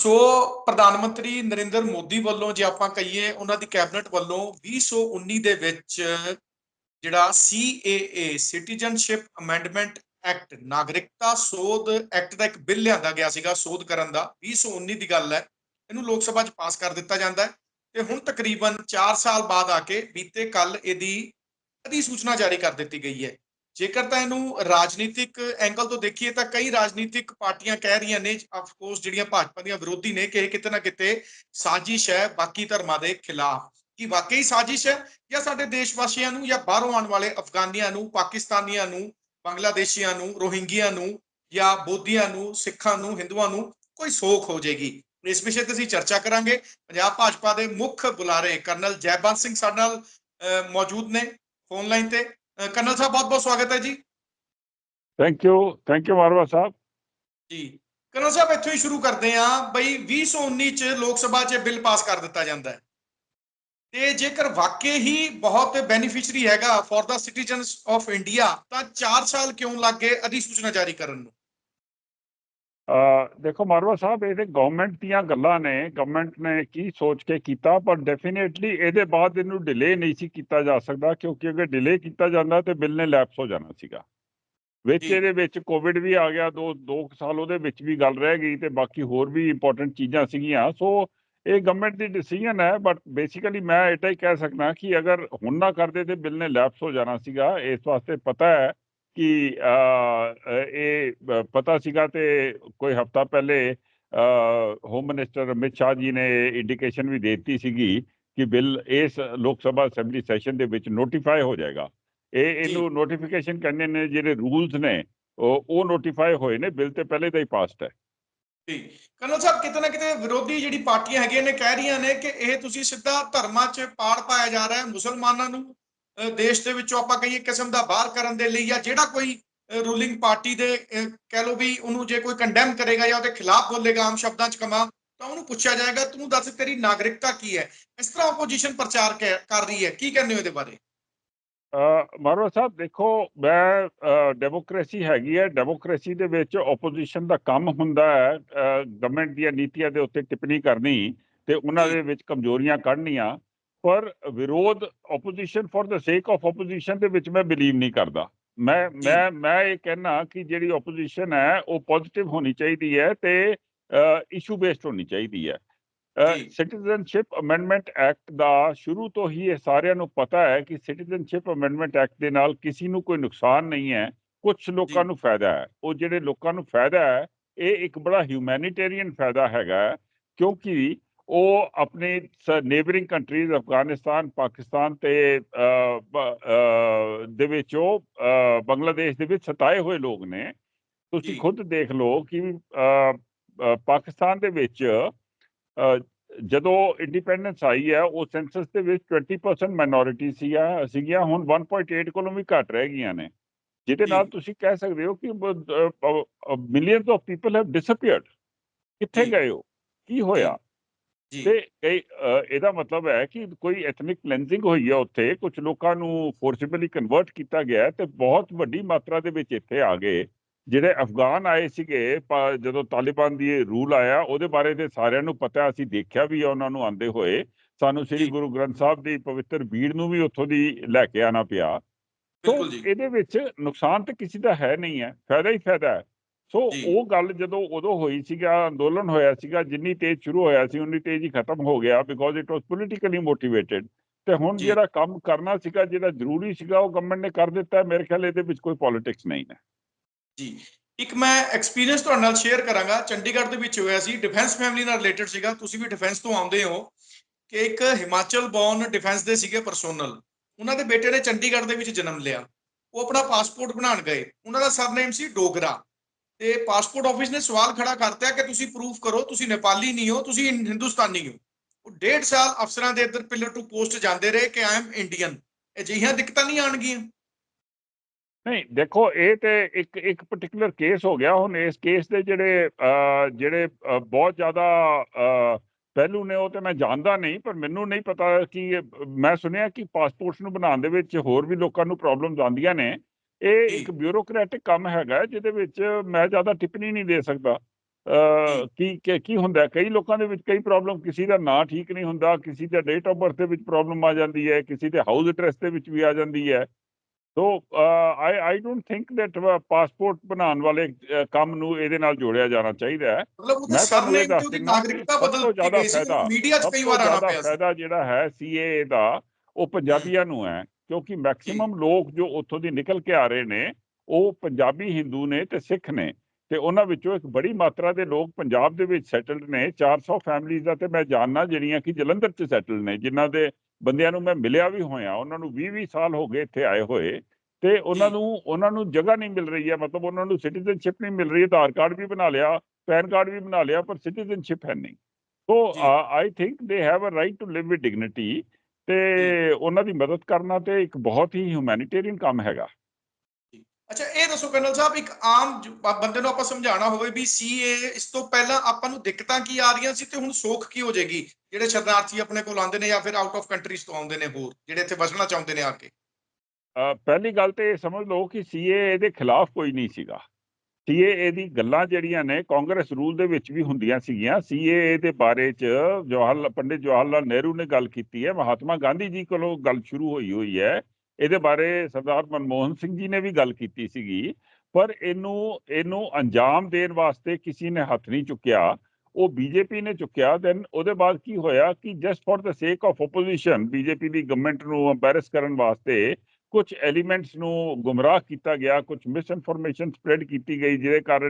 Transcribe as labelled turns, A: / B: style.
A: ਸੋ ਪ੍ਰਧਾਨ ਮੰਤਰੀ ਨਰਿੰਦਰ ਮੋਦੀ ਵੱਲੋਂ ਜੇ ਆਪਾਂ ਕਹੀਏ, ਉਹਨਾਂ ਦੀ ਕੈਬਨਿਟ ਵੱਲੋਂ 2019 ਦੇ ਵਿੱਚ ਜਿਹੜਾ CAA ਸਿਟੀਜ਼ਨਸ਼ਿਪ ਅਮੈਂਡਮੈਂਟ ਐਕਟ ਨਾਗਰਿਕਤਾ ਸੋਧ ਐਕਟ ਦਾ ਇੱਕ ਬਿੱਲ ਲਿਆਂਦਾ ਗਿਆ ਸੀਗਾ ਸੋਧ ਕਰਨ ਦਾ 2019 ਦੀ ਗੱਲ ਹੈ। ਇਹਨੂੰ ਲੋਕ ਸਭਾ 'ਚ ਪਾਸ ਕਰ ਦਿੱਤਾ ਜਾਂਦਾ ਹੈ ਤੇ ਹੁਣ ਤਕਰੀਬਨ 4 ਸਾਲ ਬਾਅਦ ਆ ਕੇ ਬੀਤੇ ਕੱਲ ਇਹਦੀ ਅਧਿਸੂਚਨਾ ਜਾਰੀ ਕਰ ਦਿੱਤੀ ਗਈ ਹੈ। ਜੇਕਰ ਤਾਂ ਇਹਨੂੰ ਰਾਜਨੀਤਿਕ ਐਂਗਲ ਤੋਂ ਦੇਖੀਏ ਤਾਂ ਕਈ ਰਾਜਨੀਤਿਕ ਪਾਰਟੀਆਂ ਕਹਿ ਰਹੀਆਂ ਨੇ ਆਫ ਕੋਰਸ ਜਿਹੜੀਆਂ ਭਾਜਪਾ ਦੀਆਂ ਵਿਰੋਧੀ ਨੇ, ਕਿ ਇਹ ਕਿਤੇ ਨਾ ਕਿਤੇ ਸਾਜ਼ਿਸ਼ ਹੈ ਬਾਕੀ ਧਰਮਾਂ ਦੇ ਖਿਲਾਫ। ਕਿ ਵਾਕਈ ਸਾਜ਼ਿਸ਼ ਹੈ? ਜਾਂ ਸਾਡੇ ਦੇਸ਼ ਵਾਸੀਆਂ ਨੂੰ ਜਾਂ ਬਾਹਰੋਂ ਆਉਣ ਵਾਲੇ ਅਫਗਾਨੀਆਂ ਨੂੰ, ਪਾਕਿਸਤਾਨੀਆਂ ਨੂੰ, ਬੰਗਲਾਦੇਸ਼ੀਆਂ ਨੂੰ, ਰੋਹਿੰਗੀਆਂ ਨੂੰ, ਜਾਂ ਬੋਧੀਆਂ ਨੂੰ, ਸਿੱਖਾਂ ਨੂੰ, ਹਿੰਦੂਆਂ ਨੂੰ ਕੋਈ ਸੋਖ ਹੋ ਜਾਏਗੀ ਇਸ ਵਿਸ਼ੇ ਤੇ ਅਸੀਂ ਚਰਚਾ ਕਰਾਂਗੇ। ਪੰਜਾਬ ਭਾਜਪਾ ਦੇ ਮੁੱਖ ਬੁਲਾਰੇ ਕਰਨਲ ਜੈਬੰਤ ਸਿੰਘ ਸਾਡੇ ਨਾਲ ਮੌਜੂਦ ਨੇ ਫੋਨ ਲਾਈਨ ਤੇ। ਕਰਨਲ ਸਾਹਿਬ ਬਹੁਤ ਬਹੁਤ ਸਵਾਗਤ ਹੈ ਜੀ।
B: Thank you thank you Marwah ਸਾਹਿਬ।
A: ਜੀ ਕਰਨਲ ਸਾਹਿਬ ਇੱਥੋਂ ਹੀ ਸ਼ੁਰੂ ਕਰਦੇ ਹਾਂ ਬਈ 2019 ਚ ਲੋਕ ਸਭਾ 'ਚ ਬਿੱਲ ਪਾਸ ਕਰ ਦਿੱਤਾ ਜਾਂਦਾ ਹੈ। ਤੇ ਜੇਕਰ ਵਾਕਈ ਹੀ ਬਹੁਤ ਬੈਨੀਫੀਸ਼ਰੀ ਹੈਗਾ for the citizens of India ਤਾਂ 4 ਸਾਲ ਕਿਉਂ ਲੱਗ ਗਏ ਅਧਿਸੂਚਨਾ ਜਾਰੀ ਕਰਨ ਨੂੰ?
B: ਦੇਖੋ ਮਾਰਵਾ ਸਾਹਿਬ ਇਹ ਤੇ ਗਵਰਨਮੈਂਟ ਦੀਆਂ ਗੱਲਾਂ ਨੇ ਗਵਰਨਮੈਂਟ ਨੇ ਕੀ ਸੋਚ ਕੇ ਕੀਤਾ ਪਰ ਡੈਫੀਨੇਟਲੀ ਇਹਦੇ ਬਾਅਦ ਇਹਨੂੰ ਡਿਲੇ ਨਹੀਂ ਸੀ ਕੀਤਾ ਜਾ ਸਕਦਾ ਕਿਉਂਕਿ ਅਗਰ ਡਿਲੇ ਕੀਤਾ ਜਾਂਦਾ ਤੇ ਬਿੱਲ ਨੇ ਲੈਪਸ ਹੋ ਜਾਣਾ ਸੀਗਾ ਵਿੱਚ। ਇਹਦੇ ਵਿੱਚ ਕੋਵਿਡ ਵੀ ਆ ਗਿਆ ਦੋ ਦੋ ਸਾਲ ਉਹਦੇ ਵਿੱਚ ਵੀ ਗੱਲ ਰਹਿ ਗਈ ਤੇ ਬਾਕੀ ਹੋਰ ਵੀ ਇੰਪੋਰਟੈਂਟ ਚੀਜ਼ਾਂ ਸੀਗੀਆਂ ਸੋ ਇਹ ਗਵਰਨਮੈਂਟ ਦੀ ਡਿਸੀਜਨ ਹੈ ਬਟ ਬੇਸਿਕਲੀ ਮੈਂ ਇਹ ਹੀ ਕਹਿ ਸਕਦਾ ਕਿ ਅਗਰ ਹੁਣ ਨਾ ਕਰਦੇ ਤੇ ਬਿੱਲ ਨੇ ਲੈਪਸ ਹੋ ਜਾਣਾ ਸੀਗਾ ਇਸ ਵਾਸਤੇ ਪਤਾ ਹੈ ਕਿ ਇਹ ਪਤਾ ਸੀਗਾ ਤੇ ਕੋਈ ਹਫਤਾ ਪਹਿਲੇ ਹੋਮ ਮਿਨਿਸਟਰ ਅਮਿਤ ਸ਼ਾਹ ਜੀ ਨੇ ਇੰਡੀਕੇਸ਼ਨ ਵੀ ਦੇ ਦਿੱਤੀ ਸੀਗੀ ਕਿ ਬਿੱਲ ਇਸ ਲੋਕ ਸਭਾ ਅਸੈਂਬਲੀ ਸੈਸ਼ਨ ਦੇ ਵਿੱਚ ਨੋਟੀਫਾਈ ਹੋ ਜਾਏਗਾ। ਇਹ ਇਹਨੂੰ ਨੋਟੀਫਿਕੇਸ਼ਨ ਕਰਨੇ ਨੇ ਜਿਹੜੇ ਰੂਲਸ ਨੇ ਉਹ ਨੋਟੀਫਾਈ ਹੋਏ ਨੇ ਬਿੱਲ ਤੇ ਪਹਿਲੇ ਦਾ ਹੀ ਪਾਸਡ ਹੈ।
A: ਜੀ। ਕਰਨਲ ਸਾਹਿਬ ਕਿਤੇ ਨਾ ਕਿਤੇ ਵਿਰੋਧੀ ਜਿਹੜੀ ਪਾਰਟੀਆਂ ਹੈਗੀਆਂ ਨੇ ਕਹਿ ਰਹੀਆਂ ਨੇ ਕਿ ਇਹ ਤੁਸੀਂ ਸਿੱਧਾ ਧਰਮਾਂ 'ਚ ਪਾੜ ਪਾਇਆ ਜਾ ਰਿਹਾ ਹੈ ਮੁਸਲਮਾਨਾਂ ਨੂੰ। ਦੇਸ਼ ਦੇ ਵਿੱਚੋਂ ਆਪਾਂ ਕਹੀਏ ਕਿਸਮ ਦਾ ਬਾਹਰ ਕਰਨ ਦੇ ਲਈ ਜਾਂ ਜਿਹੜਾ ਕੋਈ ਰੂਲਿੰਗ ਪਾਰਟੀ ਦੇ ਕਹਿ ਲਓ ਵੀ ਉਹਨੂੰ ਜੇ ਕੋਈ ਕੰਡੈਮ ਕਰੇਗਾ ਜਾਂ ਉਹਦੇ ਖਿਲਾਫ ਬੋਲੇਗਾ ਆਮ ਸ਼ਬਦਾਂ 'ਚ ਕਮਾ ਤਾਂ ਉਹਨੂੰ ਪੁੱਛਿਆ ਜਾਏਗਾ ਤੂੰ ਦੱਸ ਤੇਰੀ ਨਾਗਰਿਕਤਾ ਕੀ ਹੈ? ਇਸ ਤਰ੍ਹਾਂ ਆਪੋਜੀਸ਼ਨ ਪ੍ਰਚਾਰ ਕਰ ਰਹੀ ਹੈ। ਕੀ ਕਹਿੰਦੇ ਹੋ ਇਹਦੇ ਬਾਰੇ?
B: ਮਾਰਵਾ ਸਾਹਿਬ ਦੇਖੋ ਮੈਂ ਡੈਮੋਕ੍ਰੇਸੀ ਹੈਗੀ ਹੈ। ਡੈਮੋਕ੍ਰੇਸੀ ਦੇ ਵਿੱਚ ਆਪੋਜੀਸ਼ਨ ਦਾ ਕੰਮ ਹੁੰਦਾ ਹੈ ਗਵਰਨਮੈਂਟ ਦੀਆਂ ਨੀਤੀਆਂ ਦੇ ਉੱਤੇ ਟਿੱਪਣੀ ਕਰਨੀ ਤੇ ਉਹਨਾਂ। ਦੇ ਵਿੱਚ ਕਮਜ਼ੋਰੀਆਂ ਕੱਢਣੀਆਂ। ਪਰ ਵਿਰੋਧ opposition for the sake of opposition ਦੇ ਵਿੱਚ ਮੈਂ ਬਿਲੀਵ ਨਹੀਂ ਕਰਦਾ ਮੈਂ। ਮੈਂ ਮੈਂ ਇਹ ਕਹਿਣਾ ਕਿ ਜਿਹੜੀ ਆਪੋਜੀਸ਼ਨ ਹੈ ਉਹ ਪੋਜ਼ਿਟਿਵ ਹੋਣੀ ਚਾਹੀਦੀ ਹੈ ਤੇ ਇਸ਼ੂ ਬੇਸਡ ਹੋਣੀ ਚਾਹੀਦੀ ਹੈ। ਸਿਟੀਜ਼ਨਸ਼ਿਪ ਅਮੈਂਡਮੈਂਟ ਐਕਟ ਦਾ ਸ਼ੁਰੂ ਤੋਂ ਹੀ ਇਹ ਸਾਰਿਆਂ ਨੂੰ ਪਤਾ ਹੈ ਕਿ ਸਿਟੀਜ਼ਨਸ਼ਿਪ ਅਮੈਂਡਮੈਂਟ ਐਕਟ ਦੇ ਨਾਲ ਕਿਸੇ ਨੂੰ ਕੋਈ ਨੁਕਸਾਨ ਨਹੀਂ ਹੈ ਕੁਝ ਲੋਕਾਂ। ਨੂੰ ਫਾਇਦਾ ਹੈ ਉਹ ਜਿਹੜੇ ਲੋਕਾਂ ਨੂੰ ਫਾਇਦਾ ਹੈ ਇਹ ਇੱਕ ਬੜਾ ਹਿਊਮੈਨਿਟੇਰੀਅਨ ਫਾਇਦਾ ਹੈਗਾ ਕਿਉਂਕਿ ਉਹ ਆਪਣੇ ਨੇਬਰਿੰਗ ਕੰਟਰੀਜ਼ ਅਫਗਾਨਿਸਤਾਨ ਪਾਕਿਸਤਾਨ ਤੇ ਦੇ ਵਿੱਚ ਉਹ ਬੰਗਲਾਦੇਸ਼ ਦੇ ਵਿੱਚ ਸਤਾਏ ਹੋਏ ਲੋਕ ਨੇ ਤੁਸੀਂ। ਖੁਦ ਦੇਖ ਲਓ ਕਿ ਪਾਕਿਸਤਾਨ ਦੇ ਵਿੱਚ ਜਦੋਂ ਇੰਡੀਪੈਂਡੈਂਸ ਆਈ ਹੈ ਉਹ ਸੈਂਸਸ ਦੇ ਵਿੱਚ 20% ਮਾਈਨੋਰਿਟੀ ਸੀਗਾ ਸੀਗੀਆਂ ਹੁਣ 1.8 ਕੋਲੋਂ ਵੀ ਘੱਟ ਰਹਿ ਗਈਆਂ ਨੇ ਜਿਹਦੇ ਨਾਲ। ਤੁਸੀਂ ਕਹਿ ਸਕਦੇ ਹੋ ਕਿ millions of people have disappeared ਕਿੱਥੇ। ਗਏ ਹੋ ਕੀ ਹੋਇਆ
A: ਜੀ।
B: ਤੇ ਕਈ ਇਹਦਾ ਮਤਲਬ ਹੈ ਕਿ ਕੋਈ ਐਥਨਿਕ ਕਲੈਂਜ਼ਿੰਗ ਹੋਈ ਹੈ ਉੱਥੇ ਕੁਝ ਲੋਕਾਂ ਨੂੰ ਫੋਰਸੀਬਲੀ ਕਨਵਰਟ ਕੀਤਾ ਗਿਆ ਹੈ ਤੇ ਬਹੁਤ ਵੱਡੀ ਮਾਤਰਾ ਦੇ ਵਿੱਚ ਇੱਥੇ ਆ ਗਏ। ਜਿਹੜੇ ਅਫਗਾਨ ਆਏ ਸੀਗੇ ਪ- ਜਦੋਂ ਤਾਲਿਬਾਨ ਦੀ ਰੂਲ ਆਇਆ ਉਹਦੇ ਬਾਰੇ ਤੇ ਸਾਰਿਆਂ ਨੂੰ ਪਤਾ ਅਸੀਂ ਦੇਖਿਆ ਵੀ ਆ ਉਹਨਾਂ ਨੂੰ ਆਂਦੇ ਹੋਏ। ਸਾਨੂੰ ਸ੍ਰੀ
A: ਜੀ।
B: ਗੁਰੂ ਗ੍ਰੰਥ ਸਾਹਿਬ ਦੀ ਪਵਿੱਤਰ ਬੀੜ ਨੂੰ ਵੀ ਉੱਥੋਂ ਦੀ ਲੈ ਕੇ ਆਣਾ ਪਿਆ। ਸੋ
A: ਬਿਲਕੁਲ ਜੀ।
B: ਇਹਦੇ ਵਿੱਚ ਨੁਕਸਾਨ ਤਾਂ ਕਿਸੇ ਦਾ ਹੈ ਨਹੀਂ ਹੈ ਫਾਇਦਾ ਹੀ ਫਾਇਦਾ ਹੈ। ਸੋ। ਉਹ ਗੱਲ ਜਦੋਂ ਉਦੋਂ ਹੋਈ ਸੀਗਾ ਅੰਦੋਲਨ ਹੋਇਆ ਸੀਗਾ ਜਿੰਨੀ ਤੇਜ਼ ਸ਼ੁਰੂ ਹੋਇਆ ਸੀ ਉਨੀ ਤੇਜ਼ ਹੀ ਖਤਮ ਹੋ ਗਿਆ because it was politically motivated ਤੇ ਹੁਣ। ਜਿਹੜਾ ਕੰਮ ਕਰਨਾ ਸੀਗਾ ਜਿਹੜਾ ਜ਼ਰੂਰੀ ਸੀਗਾ ਉਹ ਗਵਰਨਮੈਂਟ ਨੇ ਕਰ ਦਿੱਤਾ। ਮੇਰੇ ਖਿਆਲ ਇਹਦੇ ਵਿੱਚ ਕੋਈ ਪੋਲਿਟਿਕਸ ਨਹੀਂ ਹੈ।
A: ਜੀ। ਇੱਕ ਮੈਂ ਐਕਸਪੀਰੀਅੰਸ ਤੁਹਾਡੇ ਨਾਲ ਸ਼ੇਅਰ ਕਰਾਂਗਾ। ਚੰਡੀਗੜ੍ਹ ਦੇ ਵਿੱਚ ਹੋਇਆ ਸੀ ਡਿਫੈਂਸ ਫੈਮਿਲੀ ਨਾਲ ਰਿਲੇਟਡ ਸੀਗਾ। ਤੁਸੀਂ ਵੀ ਡਿਫੈਂਸ ਤੋਂ ਆਉਂਦੇ ਹੋ ਕਿ ਇੱਕ ਹਿਮਾਚਲ ਬੌਰਨ ਡਿਫੈਂਸ ਦੇ ਸੀਗੇ ਪਰਸੋਨਲ ਉਹਨਾਂ ਦੇ ਬੇਟੇ ਨੇ ਚੰਡੀਗੜ੍ਹ ਦੇ ਵਿੱਚ ਜਨਮ ਲਿਆ। ਉਹ ਆਪਣਾ ਪਾਸਪੋਰਟ ਬਣਾਉਣ ਗਏ। ਉਹਨਾਂ ਦਾ ਸਰਨੇਮ ਸੀ ਡੋਗਰਾ। ਤੇ ਪਾਸਪੋਰਟ ਆਫਿਸ ਨੇ ਸਵਾਲ ਖੜਾ ਕਰਤਾ ਕਿ ਤੁਸੀਂ ਪ੍ਰੂਫ ਕਰੋ, ਤੁਸੀਂ ਨੇਪਾਲੀ ਨਹੀਂ ਹੋ, ਤੁਸੀਂ ਹਿੰਦੁਸਤਾਨੀ ਹੋ। ਉਹ ਡੇਢ ਸਾਲ ਅਫਸਰਾਂ ਦੇ ਇੱਧਰ ਪਿਲਰ ਟੂ ਪੋਸਟ ਜਾਂਦੇ ਰਹੇ ਕਿ ਆਈ ਐਮ ਇੰਡੀਅਨ ਅਜਿਹੀਆਂ ਦਿੱਕਤਾਂ ਨਹੀਂ ਆਣਗੀਆਂ
B: ਨਹੀਂ, ਦੇਖੋ, ਇਹ ਤੇ ਇੱਕ ਇੱਕ ਪਾਰਟਿਕੂਲਰ ਕੇਸ ਹੋ ਗਿਆ ਹੁਣ। ਇਸ ਕੇਸ ਦੇ ਜਿਹੜੇ ਜਿਹੜੇ ਬਹੁਤ ਜ਼ਿਆਦਾ ਪਹਿਲੂ ਨੇ ਉਹ ਤੇ ਮੈਂ ਜਾਣਦਾ ਨਹੀਂ, ਪਰ ਮੈਨੂੰ ਨਹੀਂ ਪਤਾ ਕਿ, ਮੈਂ ਸੁਣਿਆ ਕਿ ਪਾਸਪੋਰਟਸ ਨੂੰ ਬਣਾਉਣ ਦੇ ਵਿੱਚ ਹੋਰ ਵੀ ਲੋਕਾਂ ਨੂੰ ਪ੍ਰੋਬਲਮਸ ਆਉਂਦੀਆਂ ਨੇ। ਇਹ। ਇੱਕ ਬਿਊਰੋਕਰੈਟਿਕ ਕੰਮ ਹੈਗਾ ਜਿਹਦੇ ਵਿੱਚ ਮੈਂ ਜ਼ਿਆਦਾ ਟਿੱਪਣੀ ਨਹੀਂ ਦੇ ਸਕਦਾ। ਕੀ ਕੀ- ਹੁੰਦਾ? ਕਈ ਲੋਕਾਂ ਦੇ ਵਿੱਚ ਕਈ ਪ੍ਰੋਬਲਮ ਕਿਸੇ ਦਾ ਨਾਂ ਠੀਕ ਨਹੀਂ ਹੁੰਦਾ ਕਿਸੇ ਦਾ ਡੇਟ ਆਫ ਬਰਥ ਦੇ ਵਿੱਚ ਪ੍ਰੋਬਲਮ ਆ ਜਾਂਦੀ ਹੈ ਕਿਸੇ ਦੇ ਹਾਊਸ ਐਡਰੈਸ ਦੇ ਵਿੱਚ ਵੀ ਆ ਜਾਂਦੀ ਹੈ। So I I don't think that passport ਬਣਾਉਣ ਵਾਲੇ ਕੰਮ ਨੂੰ ਇਹਦੇ ਨਾਲ ਜੋੜਿਆ ਜਾਣਾ ਚਾਹੀਦਾ ਹੈ।
A: ਮਤਲਬ ਉਹਦੇ
B: ਮੈਂ ਤੁਹਾਨੂੰ ਇਹ
A: ਸਰਨੇਮ ਤੇ
B: ਦੱਸ
A: ਉਹਦੀ
B: ਦਿੰਦਾ ਕਿ
A: ਨਾਗਰਿਕਤਾ
B: ਸਭ ਤੋਂ
A: ਬਦਲ ਦਿੱਤੀ
B: ਜ਼ਿਆਦਾ
A: ਗਈ ਸੀ
B: ਫਾਇਦਾ-
A: ਮੀਡੀਆ 'ਚ
B: ਸਭ
A: ਕਈ
B: ਤੋਂ
A: ਵਾਰ ਆਣਾ
B: ਜ਼ਿਆਦਾ
A: ਪਿਆ ਸੀ।
B: ਫਾਇਦਾ ਜਿਹੜਾ ਹੈ ਸੀਏਏ ਦਾ ਉਹ ਪੰਜਾਬੀਆਂ ਨੂੰ ਹੈ। ਕਿਉਂਕਿ ਮੈਕਸਿਮਮ ਲੋਕ ਜੋ ਉੱਥੋਂ ਦੀ ਨਿਕਲ ਕੇ ਆ ਰਹੇ ਨੇ ਉਹ ਪੰਜਾਬੀ ਹਿੰਦੂ ਨੇ ਤੇ ਸਿੱਖ ਨੇ ਤੇ ਉਹਨਾਂ ਵਿੱਚੋਂ ਇੱਕ ਬੜੀ ਮਾਤਰਾ ਦੇ ਲੋਕ ਪੰਜਾਬ ਦੇ ਵਿੱਚ ਸੈਟਲਡ ਨੇ। 400 ਫੈਮਿਲੀਜ਼ ਦਾ ਤੇ ਮੈਂ ਜਾਣਨਾ ਜਿਹੜੀਆਂ ਕਿ ਜਲੰਧਰ 'ਚ ਸੈਟਲ ਨੇ ਜਿਨ੍ਹਾਂ ਦੇ ਬੰਦਿਆਂ ਨੂੰ ਮੈਂ ਮਿਲਿਆ ਵੀ ਹੋਇਆ। ਉਹਨਾਂ ਨੂੰ 20-20 ਸਾਲ ਹੋ ਗਏ ਇੱਥੇ ਆਏ ਹੋਏ ਤੇ ਉਹਨਾਂ। ਨੂੰ ਉਹਨਾਂ ਨੂੰ ਜਗ੍ਹਾ ਨਹੀਂ ਮਿਲ ਰਹੀ ਹੈ। ਮਤਲਬ ਉਹਨਾਂ ਨੂੰ ਸਿਟੀਜ਼ਨਸ਼ਿਪ ਨਹੀਂ ਮਿਲ ਰਹੀ ਆਧਾਰ ਕਾਰਡ ਵੀ ਬਣਾ ਲਿਆ ਪੈਨ ਕਾਰਡ ਵੀ ਬਣਾ ਲਿਆ ਪਰ ਸਿਟੀਜ਼ਨਸ਼ਿਪ ਹੈ ਨਹੀਂ। So. I think they have a right to live with dignity ਤੇ ਉਹਨਾਂ ਦੀ ਮਦਦ ਕਰਨਾ ਤੇ ਇੱਕ ਬਹੁਤ ਹੀ ਹਿਊਮੈਨਿਟੇਰੀਅਨ ਕੰਮ ਹੈਗਾ।
A: ਅੱਛਾ ਇਹ ਦੱਸੋ ਕਰਨਲ ਸਾਹਿਬ ਇੱਕ ਆਮ ਬੰਦੇ ਨੂੰ ਆਪਾਂ ਸਮਝਾਉਣਾ ਹੋਵੇ ਵੀ ਸੀਏ ਇਸ ਤੋਂ ਪਹਿਲਾਂ ਆਪਾਂ ਨੂੰ ਦਿੱਕਤਾਂ ਕੀ ਆ ਰਹੀਆਂ ਸੀ ਤੇ ਹੁਣ ਸੋਖ ਕੀ ਹੋ ਜਾਏਗੀ? ਜਿਹੜੇ ਸ਼ਰਨਾਰਥੀ ਆਪਣੇ ਕੋਲ ਆਉਂਦੇ ਨੇ ਜਾਂ ਫਿਰ ਆਊਟ ਆਫ ਕੰਟਰੀਜ਼ ਤੋਂ ਆਉਂਦੇ ਨੇ ਹੋਰ ਜਿਹੜੇ ਇੱਥੇ ਵਸਣਾ ਚਾਹੁੰਦੇ ਨੇ ਆ ਕੇ?
B: ਪਹਿਲੀ ਗੱਲ ਤੇ ਇਹ ਸਮਝ ਲਓ ਕਿ ਸੀਏਏ ਦੇ ਖਿਲਾਫ ਕੋਈ ਨਹੀਂ ਸੀਗਾ। ਸੀਏਏ ਦੀ ਗੱਲਾਂ ਜਿਹੜੀਆਂ ਨੇ ਕਾਂਗਰਸ ਰੂਲ ਦੇ ਵਿੱਚ ਵੀ ਹੁੰਦੀਆਂ ਸੀਗੀਆਂ। ਸੀਏਏ ਦੇ ਬਾਰੇ ਚ ਜਵਾਹਰ ਪੰਡਿਤ ਜਵਾਹਰ ਲਾਲ ਨਹਿਰੂ ਨੇ ਗੱਲ ਕੀਤੀ ਹੈ। ਮਹਾਤਮਾ ਗਾਂਧੀ ਜੀ ਕੋਲੋਂ ਗੱਲ ਸ਼ੁਰੂ ਹੋਈ ਹੋਈ ਹੈ। ਇਹਦੇ ਬਾਰੇ ਸਰਦਾਰ ਮਨਮੋਹਨ ਸਿੰਘ ਜੀ ਨੇ ਵੀ ਗੱਲ ਕੀਤੀ ਸੀਗੀ। ਪਰ ਇਹਨੂੰ ਇਹਨੂੰ ਅੰਜਾਮ ਦੇਣ ਵਾਸਤੇ ਕਿਸੇ ਨੇ ਹੱਥ ਨਹੀਂ ਚੁੱਕਿਆ। ਉਹ ਬੀਜੇਪੀ ਨੇ ਚੁੱਕਿਆ। ਦੈਨ ਉਹਦੇ ਬਾਅਦ ਕੀ ਹੋਇਆ ਕਿ just for the sake of opposition BJP the government ਨੂੰ ਅੰਬੈਰਸ ਕਰਨ ਵਾਸਤੇ ਕੁਝ ਐਲੀਮੈਂਟਸ ਨੂੰ ਗੁੰਮਰਾਹ ਕੀਤਾ ਗਿਆ ਕੁਝ ਮਿਸ ਇਨਫੋਰਮੇਸ਼ਨ ਸਪਰੈਡ ਕੀਤੀ ਗਈ ਜਿਹਦੇ ਕਾਰਨ